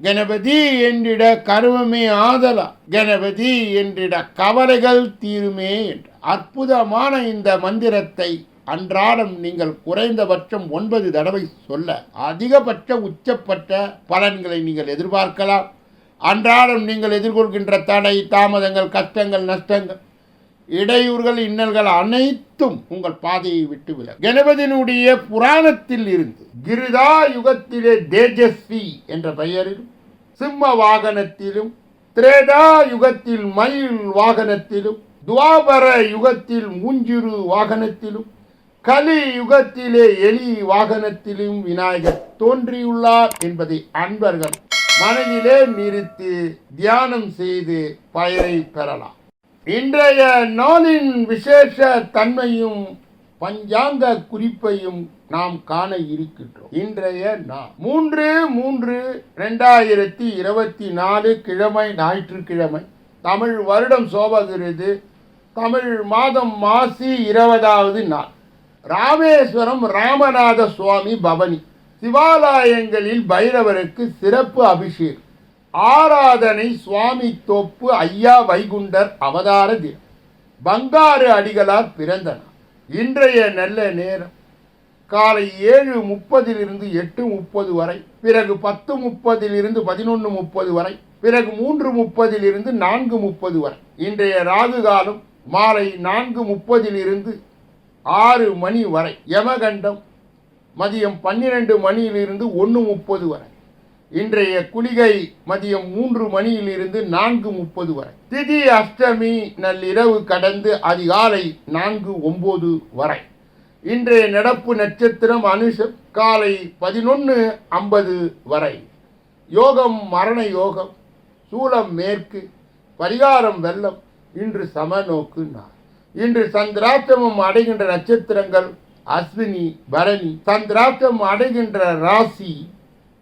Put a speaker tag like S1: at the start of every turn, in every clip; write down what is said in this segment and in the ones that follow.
S1: கணபதி என்றிட கருமமே ஆதலா. கணபதி என்றிட கவலைகள் தீருமே அற்புதமான இந்த மந்திரத்தை அன்றாடம் நீங்கள் குறைந்தபட்சம் ஒன்பது தடவை சொல்ல அதிகபட்ச உச்சப்பட்ட பலன்களை நீங்கள் எதிர்பார்க்கலாம். அன்றாடம் நீங்கள் எதிர்கொள்கின்ற தடை தாமதங்கள் கஷ்டங்கள் நஷ்டங்கள் இடையூறுகள் இன்னல்கள் அனைத்தும் உங்கள் பாதையை விட்டு விலகும். கணபதியினுடைய புராணத்தில் இருந்து கிருதா யுகத்திலே தேஜஸ்வி என்ற பெயரிலும் சிம்ம வாகனத்திலும் திரேதா யுகத்தில் மயில் வாகனத்திலும் துவாபர யுகத்தில் மூஞ்சிறு வாகனத்திலும் கலி யுகத்திலே எலி வாகனத்திலும் விநாயகர் தோன்றியுள்ளார் என்பதை அன்பர்கள் மனதிலே நிறுத்தி தியானம் செய்து பயனை பெறலாம். இன்றைய நாளின் விசேஷ தன்மையும் பஞ்சாங்க குறிப்பையும் நாம் காண இருக்கின்றோம். இன்றைய நாள். மூன்று மூன்று ரெண்டாயிரத்தி இருபத்தி நாலு கிழமை ஞாயிற்றுக்கிழமை. தமிழ் வருடம் சோபகிறது தமிழ் மாதம் மாசி இருபதாவது நாள். ராமேஸ்வரம் ராமநாத சுவாமி பவனி. சிவாலயங்களில் பைரவருக்கு சிறப்பு அபிஷேகம். ஆராதனை சுவாமி தோப்பு ஐயா வைகுண்டர் அவதார தினம். பங்காரு அடிகளார் பிறந்தனர். இன்றைய நல்ல நேரம். காலை ஏழு முப்பதிலிருந்து எட்டு முப்பது வரை பிறகு பத்து முப்பதிலிருந்து பதினொன்று முப்பது வரை பிறகு மூன்று முப்பதிலிருந்து நான்கு முப்பது வரை. இன்றைய ராகு காலம் மாலை நான்கு முப்பதிலிருந்து ஆறு மணி வரை. யமகண்டம் மதியம் பன்னிரெண்டு மணியிலிருந்து ஒன்று முப்பது வரை. இன்றைய குளிகை மதியம் மூன்று மணியிலிருந்து நான்கு முப்பது வரை. திதி அஷ்டமி நள்ளிரவு கடந்து அதிகாலை நான்கு ஒன்பது வரை. இன்றைய நடப்பு நட்சத்திரம் அனுஷம் காலை பதினொன்று ஐம்பது வரை. யோகம் மரண யோகம் சூலம் மேற்கு பரிகாரம் வெள்ளம் இன்று சமநோக்கு நாள். இன்று சந்திராஷ்டமம் அடைகின்ற நட்சத்திரங்கள் அஸ்வினி பரணி சந்திராஷ்டம் அடைகின்ற ராசி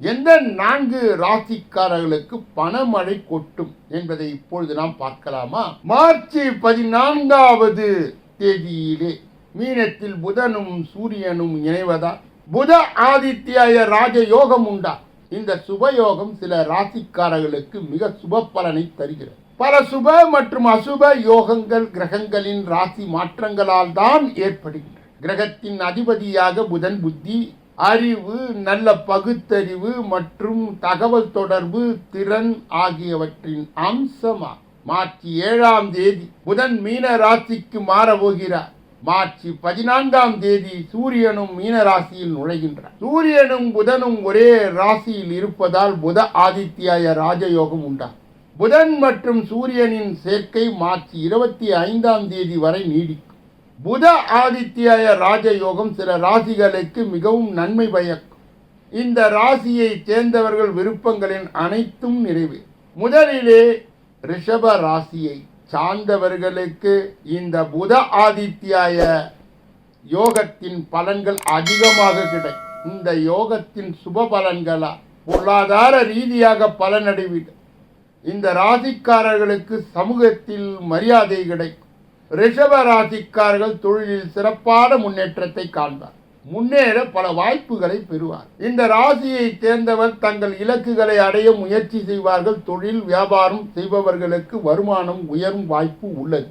S1: எந்த நான்கு ராசிக்காரர்களுக்கு பணமழை கொட்டும் என்பதை இப்பொழுது நாம் பார்க்கலாமா? மார்ச் பதினான்காவது தேதியிலே மீனத்தில் புதனும் சூரியனும் இணைவதால் புத ஆதித்யாய ராஜ யோகம் உண்டா? இந்த சுபயோகம் சில ராசிக்காரர்களுக்கு மிக சுப பலனை தருகிறது. பல சுப மற்றும் அசுப யோகங்கள் கிரகங்களின் ராசி மாற்றங்களால் தான் ஏற்படுகின்றன. கிரகத்தின் அதிபதியாக புதன் புத்தி அறிவு நல்ல பகுத்தறிவு மற்றும் தகவல் தொடர்பு திறன் ஆகியவற்றின் அம்சமா? மார்ச் ஏழாம் தேதி புதன் மீன ராசிக்கு மாறப்போகிறார். மார்ச் பதினான்காம் தேதி சூரியனும் மீன ராசியில் நுழைகின்றார். சூரியனும் புதனும் ஒரே ராசியில் இருப்பதால் புத ஆதித்யாய ராஜயோகம் உண்டாகும். புதன் மற்றும் சூரியனின் சேர்க்கை மார்ச் இருபத்தி ஐந்தாம் தேதி வரை நீடிக்கும். புத ஆதித்யாய ராஜயோகம் சில ராசிகளுக்கு மிகவும் நன்மை பயக்கும் இந்த ராசியை சேர்ந்தவர்கள் விருப்பங்களின் அனைத்தும் நிறைவு. முதலிலே ரிஷப ராசியை சார்ந்தவர்களுக்கு இந்த புத ஆதித்யாய யோகத்தின் பலன்கள் அதிகமாக கிடைக்கும். இந்த யோகத்தின் சுப பலன்களா? பொருளாதார ரீதியாக பலனடைவிடும். இந்த ராசிக்காரர்களுக்கு சமூகத்தில் மரியாதை கிடைக்கும். ரிஷப ராசிக்காரர்கள் தொழிலில் சிறப்பான முன்னேற்றத்தை காண்பார். முன்னேற பல வாய்ப்புகளை பெறுவார். இந்த ராசியை சேர்ந்தவர் தங்கள் இலக்குகளை அடைய முயற்சி செய்வார்கள். தொழில் வியாபாரம் செய்பவர்களுக்கு வருமானம் உயரும் வாய்ப்பு உள்ளது.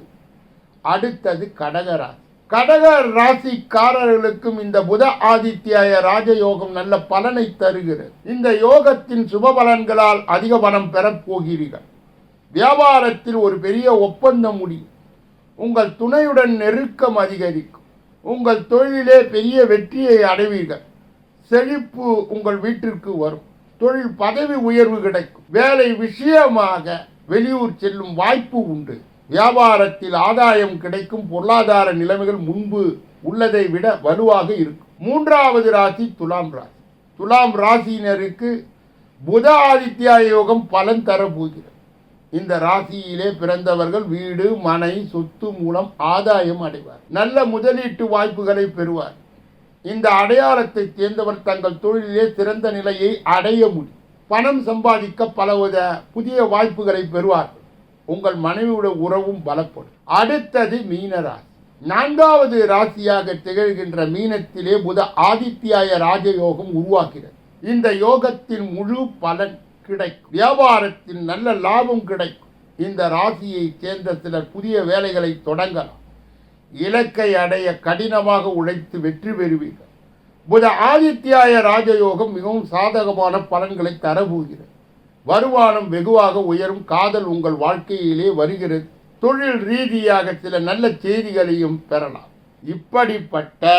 S1: அடுத்தது கடகராசி கடக ராசிக்காரர்களுக்கும் இந்த புத ஆதித்யாய ராஜயோகம் நல்ல பலனை தருகிறது. இந்த யோகத்தின் சுப பலன்களால் அதிக பணம் பெறப் போகிறீர்கள். வியாபாரத்தில் ஒரு பெரிய ஒப்பந்தம் முடியும். உங்கள் துணையுடன் நெருக்கம் அதிகரிக்கும். உங்கள் தொழிலே பெரிய வெற்றியை அடைவீர்கள். செழிப்பு உங்கள் வீட்டிற்கு வரும். தொழில் பதவி உயர்வு கிடைக்கும். வேலை விஷயமாக வெளியூர் செல்லும் வாய்ப்பு உண்டு. வியாபாரத்தில் ஆதாயம் கிடைக்கும். பொருளாதார நிலைமைகள் முன்பு உள்ளதை விட வலுவாக இருக்கும். மூன்றாவது ராசி துலாம் ராசி. துலாம் ராசியினருக்கு புத ஆதித்யா யோகம் பலன் தரப்போகிறது. இந்த ராசியிலே பிறந்தவர்கள் வீடு மனை சொத்து மூலம் ஆதாயம் அடைவார். நல்ல முதலீட்டு வாய்ப்புகளை பெறுவார். இந்த அடையாளத்தை சேர்ந்தவர் தங்கள் தொழிலிலே சிறந்த நிலையை அடைய முடியும். பணம் சம்பாதிக்க பலவித புதிய வாய்ப்புகளை பெறுவார்கள். உங்கள் மனைவியோட உறவும் பலப்படும். அடுத்தது மீனராசி நான்காவது ராசியாக திகழ்கின்ற மீனத்திலே புத ஆதித்யாய ராஜயோகம் உருவாகிறது. இந்த யோகத்தின் முழு பலன் கிடைக்கும். வியாபாரத்தில் நல்ல லாபம் கிடைக்கும். இந்த ராசியை சேர்ந்த சிலர் புதிய வேலைகளை தொடங்கலாம். இலக்கை அடைய கடினமாக உழைத்து வெற்றி பெறுவீர்கள். புத ஆதித்யாய ராஜயோகம் மிகவும் சாதகமான பலன்களை தரப்போகிறது. வருமானம் வெகுவாக உயரும். காதல் உங்கள் வாழ்க்கையிலே வருகிறது. தொழில் ரீதியாக சில நல்ல செய்திகளையும் பெறலாம். இப்படிப்பட்ட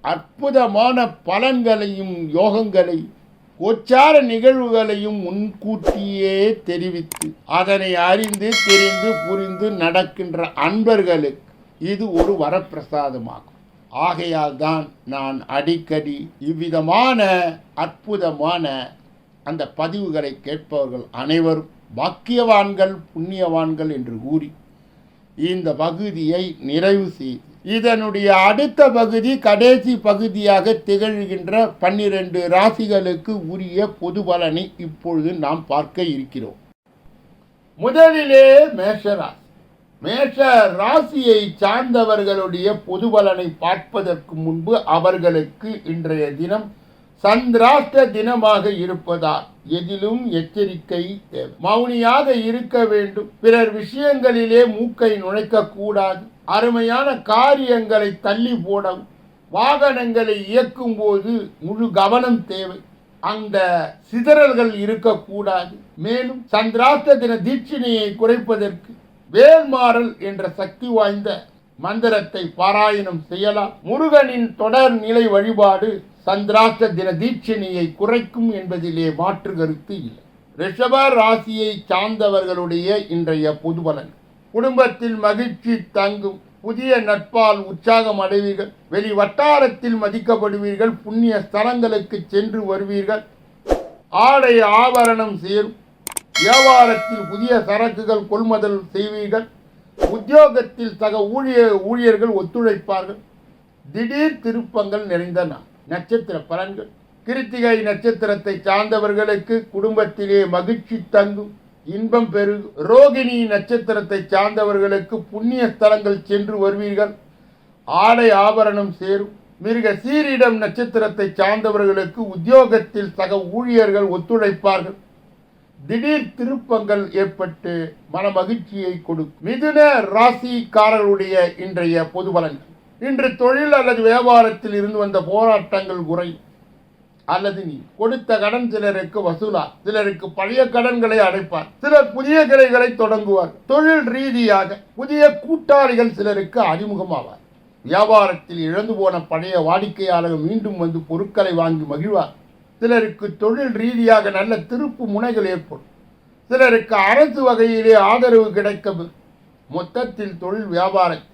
S1: அற்புதமான பலன்களையும் யோகங்களையும் கோச்சார நிகழ்வுகளையும் முன்கூட்டியே தெரிவித்து அதனை அறிந்து தெரிந்து புரிந்து நடக்கின்ற அன்பர்களுக்கு இது ஒரு வரப்பிரசாதமாகும். ஆகையால் தான் நான் அடிக்கடி இவ்விதமான அற்புதமான அந்த பதிவுகளை கேட்பவர்கள் அனைவரும் பாக்கியவான்கள் புண்ணியவான்கள் என்று கூறி இந்த பகுதியை நிறைவு செய்து இதனுடைய அடுத்த பகுதி கடைசி பகுதியாக திகழ்கின்ற பன்னிரண்டு ராசிகளுக்கு உரிய பொது பலனை இப்பொழுது நாம் பார்க்க இருக்கிறோம். முதலிலே மேஷராசி மேஷ ராசியை சார்ந்தவர்களுடைய பொது பலனை பார்ப்பதற்கு முன்பு அவர்களுக்கு இன்றைய தினம் சந்திராஷ்ட தினமாக இருப்பதால் எதிலும் எச்சரிக்கை தேவை. மௌனியாக இருக்க வேண்டும். பிறர் விஷயங்களிலே மூக்கை நுழைக்க கூடாது அருமையான காரியங்களை தள்ளி போடவும் வாகனங்களை இயக்கும் போது முழு கவனம் தேவை. அந்த சிதறல்கள் இருக்கக்கூடாது. மேலும் சந்திராஷ்ட தின தீட்சிணையை குறைப்பதற்கு வேல்மாறல் என்ற சக்தி வாய்ந்த மந்திரத்தை பாராயணம் செய்யலாம். முருகனின் தொடர் நிலை வழிபாடு சந்திராஷ்ட தின தீட்சணியை குறைக்கும் என்பதிலே மாற்று கருத்து இல்லை. ரிஷப ராசியை சார்ந்தவர்களுடைய இன்றைய பொதுபலன் குடும்பத்தில் மகிழ்ச்சி தங்கும். புதிய நட்பால் உற்சாகம் அடைவீர்கள். வெளி வட்டாரத்தில் மதிக்கப்படுவீர்கள். புண்ணிய ஸ்தலங்களுக்கு சென்று வருவீர்கள். ஆடை ஆபரணம் சேரும். வியாபாரத்தில் புதிய சரக்குகள் கொள்முதல் செய்வீர்கள். உத்தியோகத்தில் சக ஊழிய ஊழியர்கள் ஒத்துழைப்பார்கள். திடீர் திருப்பங்கள் நிறைந்த நான் நட்சத்திர பலன்கள். கிருத்திகை நட்சத்திரத்தை சார்ந்தவர்களுக்கு குடும்பத்திலே மகிழ்ச்சி தங்கும். இன்பம் பெருகும் ரோகிணி நட்சத்திரத்தை சார்ந்தவர்களுக்கு புண்ணிய ஸ்தலங்கள் சென்று வருவீர்கள். ஆடை ஆபரணம் சேரும். மிருக சீரிடம் நட்சத்திரத்தை சார்ந்தவர்களுக்கு உத்தியோகத்தில் சக ஊழியர்கள் ஒத்துழைப்பார்கள். திடீர் திருப்பங்கள் ஏற்பட்டு மன மகிழ்ச்சியை கொடுக்கும். மிதுன ராசிக்காரர்களுடைய இன்றைய பொது பலன்கள். இன்று தொழில் அல்லது வியாபாரத்தில் இருந்து வந்த போராட்டங்கள் குறையும். அல்லது நீ கொடுத்த கடன் சிலருக்கு வசூலா சிலருக்கு பழைய கடன்களை அடைப்பார் சிலர் புதிய கிளைகளை தொடங்குவார். தொழில் ரீதியாக புதிய கூட்டாளிகள் சிலருக்கு அறிமுகமாவார். வியாபாரத்தில் இழந்து போன பழைய வாடிக்கையாளர் மீண்டும் வந்து பொருட்களை வாங்கி மகிழ்வார். சிலருக்கு தொழில் ரீதியாக நல்ல திருப்பு முனைகள் ஏற்படும். சிலருக்கு அரசு வகையிலே ஆதரவு கிடைக்கும் மொத்தத்தில் தொழில் வியாபாரம்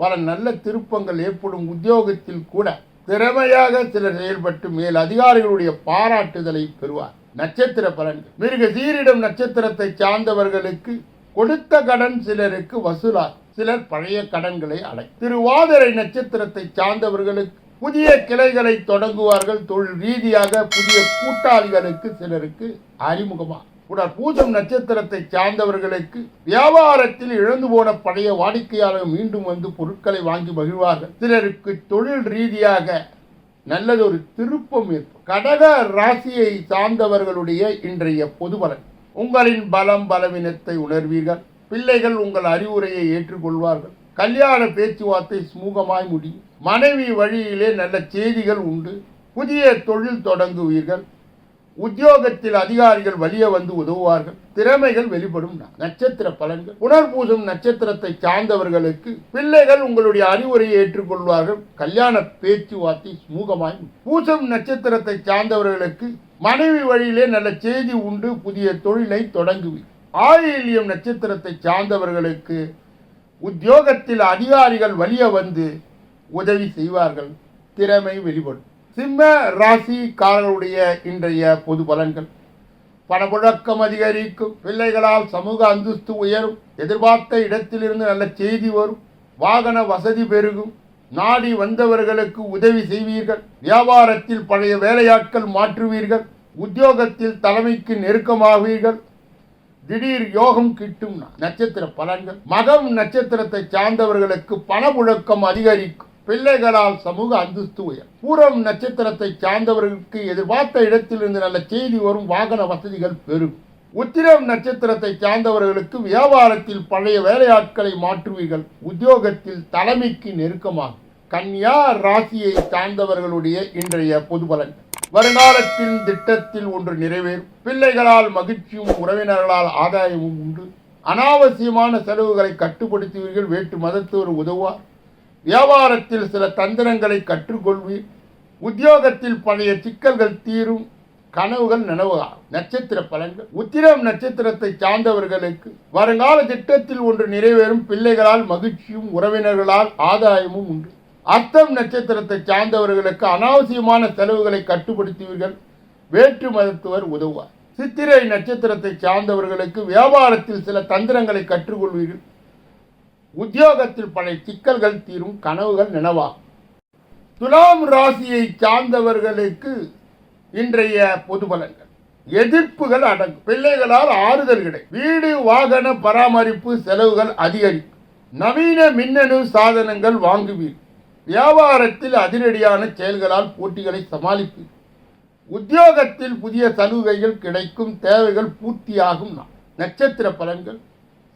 S1: பல நல்ல திருப்பங்கள் ஏற்படும். உத்தியோகத்தில் கூட திறமையாக சிலர் செயல்பட்டு மேல் அதிகாரிகளுடைய பாராட்டுதலை பெறுவார். நட்சத்திர பலன்கள் மிருக சீரிடம் நட்சத்திரத்தை சார்ந்தவர்களுக்கு கொடுத்த கடன் சிலருக்கு வசூலார் சிலர் பழைய கடன்களை அடை. திருவாதிரை நட்சத்திரத்தை சார்ந்தவர்களுக்கு புதிய கிளைகளை தொடங்குவார்கள். தொழில் ரீதியாக புதிய கூட்டாளிகளுக்கு சிலருக்கு அறிமுகமாக உடல் பூஜம் நட்சத்திரத்தை சார்ந்தவர்களுக்கு வியாபாரத்தில் இழந்து போன பழைய வாடிக்கையாளர் மீண்டும் வந்து பொருட்களை வாங்கி மகிழ்வார்கள். சிலருக்கு தொழில் ரீதியாக நல்லதொரு திருப்பம் ஏற்படும் கடக ராசியை சார்ந்தவர்களுடைய இன்றைய பொது பலன். உங்களின் பலம் பலவீனத்தை உணர்வீர்கள். பிள்ளைகள் உங்கள் அறிவுரையை ஏற்றுக்கொள்வார்கள். கல்யாண பேச்சுவார்த்தை சுமூகமாய் முடியும். மனைவி வழியிலே நல்ல செய்திகள் உண்டு. புதிய தொழில் தொடங்குவீர்கள். உத்தியோகத்தில் அதிகாரிகள் வலிய வந்து உதவுவார்கள். திறமைகள் வெளிப்படும் நட்சத்திர பலன்கள். புனர்பூசம் நட்சத்திரத்தை சார்ந்தவர்களுக்கு பிள்ளைகள் உங்களுடைய அறிவுரையை ஏற்றுக்கொள்வார்கள். கல்யாண பேச்சுவார்த்தை சுமூகமாய் பூசம் நட்சத்திரத்தை சார்ந்தவர்களுக்கு மனைவி வழியிலே நல்ல செய்தி உண்டு புதிய தொழிலை தொடங்குவீர். ஆயிலியம் நட்சத்திரத்தை சார்ந்தவர்களுக்கு உத்தியோகத்தில் அதிகாரிகள் வலிய வந்து உதவி செய்வார்கள். திறமை வெளிப்படும். சிம்ம ராசிக்காரர்களுடைய இன்றைய பொது பலன்கள். பணப்புழக்கம் அதிகரிக்கும் பிள்ளைகளால் சமூக அந்தஸ்து உயரும் எதிர்பார்த்த இடத்திலிருந்து நல்ல செய்தி வரும் வாகன வசதி பெருகும் நாடி வந்தவர்களுக்கு உதவி செய்வீர்கள் வியாபாரத்தில் பழைய வேலையாட்கள் மாற்றுவீர்கள் உத்தியோகத்தில் தலைமைக்கு நெருக்கமாவீர்கள். திடீர் யோகம் கிட்டும் நட்சத்திர பலன்கள். மகம் நட்சத்திரத்தை சார்ந்தவர்களுக்கு பணப்புழக்கம் அதிகரிக்கும். பிள்ளைகளால் சமூக அந்தஸ்து உயர். பூரம் நட்சத்திரத்தை சார்ந்தவர்களுக்கு எதிர்பார்த்த இடத்திலிருந்து நல்ல செய்தி வரும் வாகன வசதிகள் பெரும் உத்திரம் நட்சத்திரத்தை சார்ந்தவர்களுக்கு வியாபாரத்தில் பழைய வேலையாட்களை மாற்றுவீர்கள். உத்தியோகத்தில் தலைமைக்கு நெருக்கமாகும். கன்யா ராசியை சார்ந்தவர்களுடைய இன்றைய பொது பலன். திட்டத்தில் ஒன்று நிறைவேறும். பிள்ளைகளால் மகிழ்ச்சியும் உறவினர்களால் ஆதாயமும் உண்டு. அனாவசியமான செலவுகளை கட்டுப்படுத்துவீர்கள். வேற்று மதத்தவர் உதவுவார். வியாபாரத்தில் சில தந்திரங்களை கற்றுக்கொள்வீர் உத்தியோகத்தில் பழைய சிக்கல்கள் தீரும் கனவுகள் நனவாகும். நட்சத்திர பலன்கள். உத்திரம் நட்சத்திரத்தை சார்ந்தவர்களுக்கு வருங்கால திட்டத்தில் ஒன்று நிறைவேறும் பிள்ளைகளால் மகிழ்ச்சியும் உறவினர்களால் ஆதாயமும் உண்டு. அர்த்தம் நட்சத்திரத்தை சார்ந்தவர்களுக்கு அனாவசியமான செலவுகளை கட்டுப்படுத்துவீர்கள். வேற்று மதத்துவர் உதவுவார். சித்திரை நட்சத்திரத்தை சார்ந்தவர்களுக்கு வியாபாரத்தில் சில தந்திரங்களை கற்றுக்கொள்வீர்கள். உத்தியோகத்தில் பழைய சிக்கல்கள் தீரும் கனவுகள் நினைவாகும். துலாம் ராசியை சார்ந்தவர்களுக்கு இன்றைய பொது பலன்கள். எதிர்ப்புகள் அடங்கும். பிள்ளைகளால் ஆறுதல் கிடைக்கும். வீடு வாகன பராமரிப்பு செலவுகள் அதிகரிக்கும். நவீன மின்னணு சாதனங்கள் வாங்குவீர். வியாபாரத்தில் அதிரடியான செயல்களால் போட்டிகளை சமாளிப்பீர். உத்தியோகத்தில் புதிய சலுகைகள் கிடைக்கும். தேவைகள் பூர்த்தியாகும். நட்சத்திர பலன்கள்.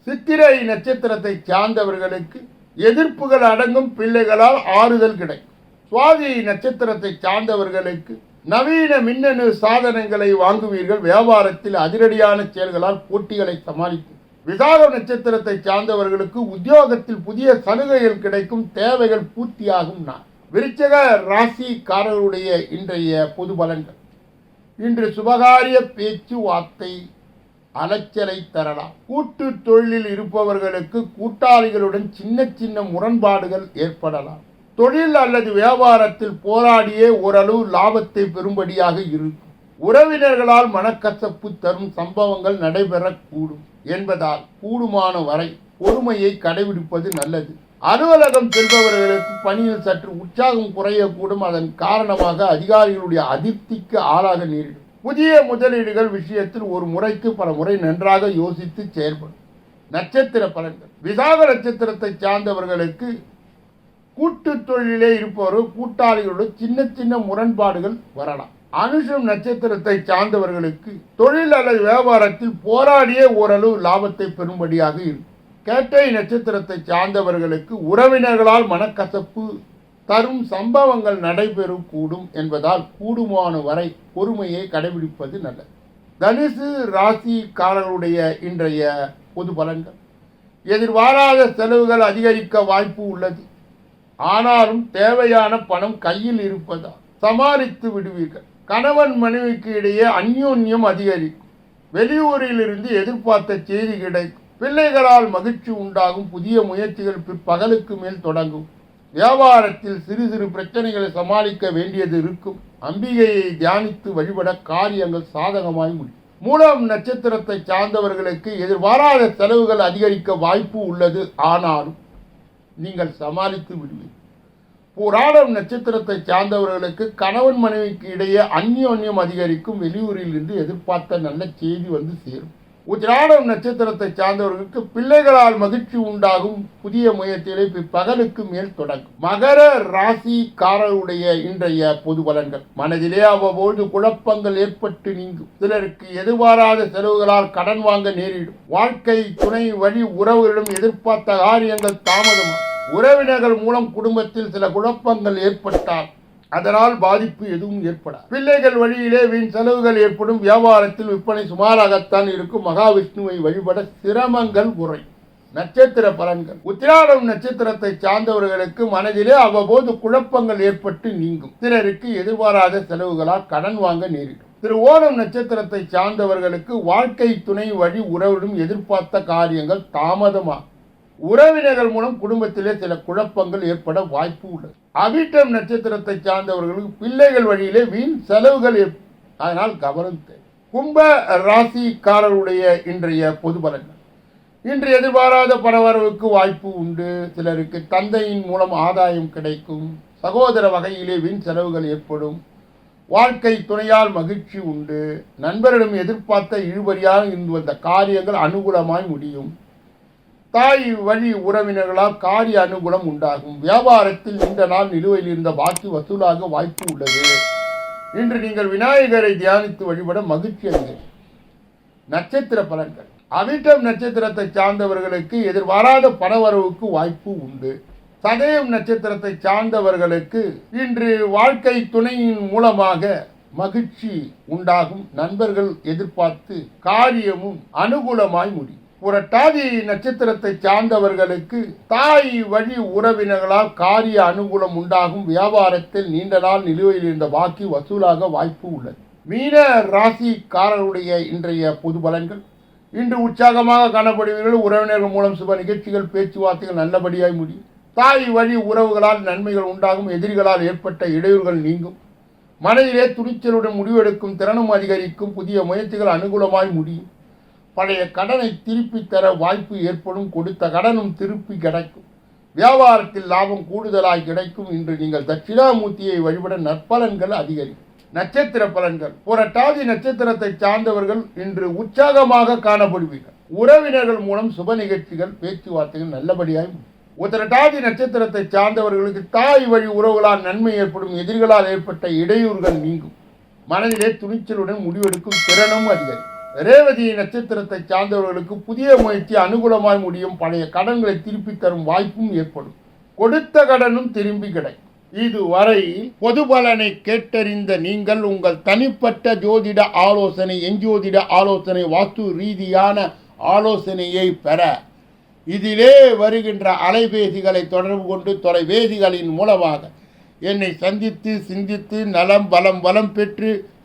S1: சித்திரை நட்சத்திரத்தை சார்ந்தவர்களுக்கு எதிர்ப்புகள் அடங்கும் பிள்ளைகளால் ஆறுதல் கிடைக்கும். சுவாதி நட்சத்திரத்தை சார்ந்தவர்களுக்கு நவீன மின்னணு சாதனங்களை வாங்குவீர்கள். வியாபாரத்தில் அதிரடியான செயல்களால் போட்டிகளை சமாளிக்கும் விசாக நட்சத்திரத்தை சார்ந்தவர்களுக்கு உத்தியோகத்தில் புதிய சலுகைகள் கிடைக்கும். தேவைகள் பூர்த்தியாகும் நான் விருச்சக ராசிக்காரர்களுடைய இன்றைய பொது பலன்கள். இன்று சுபகாரிய பேச்சுவார்த்தை அலைச்சலை தரலாம். கூட்டு தொழிலில் இருப்பவர்களுக்கு கூட்டாளிகளுடன் சின்ன சின்ன முரண்பாடுகள் ஏற்படலாம். தொழில் அல்லது வியாபாரத்தில் போராடியே ஓரளவு லாபத்தை பெறும்படியாக இருக்கும். உறவினர்களால் மனக்கசப்பு தரும் சம்பவங்கள் நடைபெறக்கூடும் என்பதால் கூடுமான வரை பொறுமையை கடைபிடிப்பது நல்லது. அலுவலகம் செல்பவர்களுக்கு பணியில் சற்று உற்சாகம் குறையக்கூடும். அதன் காரணமாக அதிகாரிகளுடைய அதிருப்திக்கு ஆளாக நேரிடும். புதிய முதலீடுகள் விஷயத்தில் ஒரு முறைக்கு பல முறை நன்றாக யோசித்து செயல்படும் நட்சத்திர பலன்கள். விசாக நட்சத்திரத்தை சார்ந்தவர்களுக்கு கூட்டு தொழிலே இருப்பவர்கள் கூட்டாளிகளோடு சின்ன சின்ன முரண்பாடுகள் வரலாம். அனுஷம் நட்சத்திரத்தை சார்ந்தவர்களுக்கு தொழில் அல்லது வியாபாரத்தில் போராடியே ஓரளவு லாபத்தை பெறும்படியாக இருக்கும். கேட்டை நட்சத்திரத்தை சார்ந்தவர்களுக்கு உறவினர்களால் மனக்கசப்பு தரும் சம்பவங்கள் நடைபெறும் கூடும் என்பதால் கூடுமான வரை பொறுமையை கடைபிடிப்பது நல்லது தனுசு ராசிக்காரர்களுடைய இன்றைய பொது பலன்கள். எதிர்பாராத செலவுகள் அதிகரிக்க வாய்ப்பு உள்ளது. ஆனாலும் தேவையான பணம் கையில் இருப்பதால் சமாளித்து விடுவீர்கள். கணவன் மனைவிக்கு இடையே அந்யோன்யம் அதிகரிக்கும். வெளியூரிலிருந்து எதிர்பார்த்த செய்தி கிடைக்கும். பிள்ளைகளால் மகிழ்ச்சி உண்டாகும். புதிய முயற்சிகள் பிற்பகலுக்கு மேல் தொடங்கும். வியாபாரத்தில் சிறு சிறு பிரச்சனைகளை சமாளிக்க வேண்டியது இருக்கும். அம்பிகையை தியானித்து வழிபட காரியங்கள் சாதகமாய் முடியும். மூலம் நட்சத்திரத்தை சார்ந்தவர்களுக்கு எதிர்பாராத செலவுகள் அதிகரிக்க வாய்ப்பு உள்ளது. ஆனாலும் நீங்கள் சமாளித்து விடுவீர்கள். புராணம் நட்சத்திரத்தை சார்ந்தவர்களுக்கு கணவன் மனைவிக்கு இடையே அந்யோன்யம் அதிகரிக்கும். வெளியூரில் இருந்து எதிர்பார்த்த நல்ல செய்தி வந்து சேரும். உத்திராடம் நட்சத்திரத்தை சார்ந்தவர்களுக்கு பிள்ளைகளால் மகிழ்ச்சி உண்டாகும் புதிய முயற்சிகளை பகலுக்கு மேல் தொடங்கும். மகர ராசிக்காரருடைய இன்றைய பொது பலன்கள். மனதிலே அவ்வப்போது குழப்பங்கள் ஏற்பட்டு நீங்கும். சிலருக்கு எதிர்பாராத செலவுகளால் கடன் வாங்க நேரிடும். வாழ்க்கை துணை வழி உறவுகளிடம் எதிர்பார்த்த காரியங்கள் தாமதம் உறவினர்கள் மூலம் குடும்பத்தில் சில குழப்பங்கள் ஏற்பட்டால் அதனால் பாதிப்பு எதுவும் ஏற்படாது. பிள்ளைகள் வழியிலே வீண் செலவுகள் ஏற்படும். வியாபாரத்தில் விற்பனை சுமாராகத்தான் இருக்கும். மகாவிஷ்ணுவை வழிபட சிரமங்கள் குறையும். நட்சத்திர பலன்கள். உத்திராடம் நட்சத்திரத்தை சார்ந்தவர்களுக்கு மனதிலே அவ்வப்போது குழப்பங்கள் ஏற்பட்டு நீங்கும். சிலருக்கு எதிர்பாராத செலவுகளால் கடன் வாங்க நேரிடும். திரு ஓணம் நட்சத்திரத்தை சார்ந்தவர்களுக்கு வாழ்க்கை துணை வழி உறவிடும் எதிர்பார்த்த காரியங்கள் தாமதமாகும். உறவினர்கள் மூலம் குடும்பத்திலே சில குழப்பங்கள் ஏற்பட வாய்ப்பு உள்ளது. அவிட்டம் நட்சத்திரத்தை சார்ந்தவர்களுக்கு பிள்ளைகள் வழியிலே வீண் செலவுகள் ஏற்ப- அதனால் கவனம் தேவை. கும்ப ராசிக்காரருடைய இன்றைய பொது பலன்கள். இன்று எதிர்பாராத பரவரவுக்கு வாய்ப்பு உண்டு. சிலருக்கு தந்தையின் மூலம் ஆதாயம் கிடைக்கும். சகோதர வகையிலே வீண் செலவுகள் ஏற்படும். வாழ்க்கை துணையால் மகிழ்ச்சி உண்டு. நண்பரிடம் எதிர்பார்த்த இழுபறியாக இருந்து வந்த காரியங்கள் அனுகூலமாய் முடியும். தாய் வழி உறவினர்களால் காரிய அனுகூலம் உண்டாகும். வியாபாரத்தில் இந்த நாள் நிலுவையில் இருந்த பாக்கி வசூலாக வாய்ப்பு உள்ளது. இன்று நீங்கள் விநாயகரை தியானித்து வழிபட மகிழ்ச்சி அடைகிறீர்கள். நட்சத்திர பலன்கள். அவிட்டம் நட்சத்திரத்தை சார்ந்தவர்களுக்கு எதிர்பாராத பணவரவுக்கு வாய்ப்பு உண்டு. சதயம் நட்சத்திரத்தை சார்ந்தவர்களுக்கு இன்று வாழ்க்கை துணையின் மூலமாக மகிழ்ச்சி உண்டாகும். நண்பர்கள் எதிர்பார்த்து காரியமும் அனுகூலமாய் முடியும். புரட்டாதி நட்சத்திரத்தை சார்ந்தவர்களுக்கு தாய் வழி உறவினர்களால் காரிய அனுகூலம் உண்டாகும் வியாபாரத்தில் நீண்ட நாள் நிலுவையில் இருந்த பாக்கி வசூலாக வாய்ப்பு உள்ளது. மீன ராசிக்காரருடைய இன்றைய பொது பலன்கள். இன்று உற்சாகமாக காணப்படுவீர்கள். உறவினர்கள் மூலம் சுப நிகழ்ச்சிகள் பேச்சுவார்த்தைகள் நல்லபடியாய் முடியும். தாய் வழி உறவுகளால் நன்மைகள் உண்டாகும். எதிரிகளால் ஏற்பட்ட இடையூறுகள் நீங்கும். மனதிலே துணிச்சலுடன் முடிவெடுக்கும் திறனும் அதிகரிக்கும். புதிய முயற்சிகள் அனுகூலமாய் முடியும். பழைய கடனை திருப்பி தர வாய்ப்பு ஏற்படும் கொடுத்த கடனும் திருப்பி கிடைக்கும். வியாபாரத்தில் லாபம் கூடுதலாய் கிடைக்கும் இன்று நீங்கள் தட்சிணாமூர்த்தியை வழிபட நற்பலன்கள் அதிகரிக்கும். நட்சத்திர பலன்கள். புரட்டாதி நட்சத்திரத்தை சார்ந்தவர்கள் இன்று உற்சாகமாக காணப்படுவீர்கள். உறவினர்கள் மூலம் சுப நிகழ்ச்சிகள் பேச்சுவார்த்தைகள் நல்லபடியாய் உத்திரட்டாதி நட்சத்திரத்தை சார்ந்தவர்களுக்கு தாய் வழி உறவுகளால் நன்மை ஏற்படும் எதிரிகளால் ஏற்பட்ட இடையூறுகள் நீங்கும். மனதிலே துணிச்சலுடன் முடிவெடுக்கும் திறனும் அதிகரிக்கும். ரேவதி நட்சத்திரத்தை சார்ந்தவர்களுக்கு புதிய முயற்சி அனுகூலமாய் முடியும். பழைய கடன்களை திருப்பி தரும் வாய்ப்பும் ஏற்படும். கொடுத்த கடனும் திரும்பி கிடைக்கும். இதுவரை பொது பலனை கேட்டறிந்த நீங்கள் உங்கள் தனிப்பட்ட ஜோதிட ஆலோசனை எஞ்சோதிட ஆலோசனை வாஸ்து ரீதியான ஆலோசனையை பெற இதிலே வருகின்ற அலைபேசிகளை தொடர்பு கொண்டு தொலைபேசிகளின் மூலமாக என்னை சந்தித்து சிந்தித்து நலம் பலம் வளம் பெற்று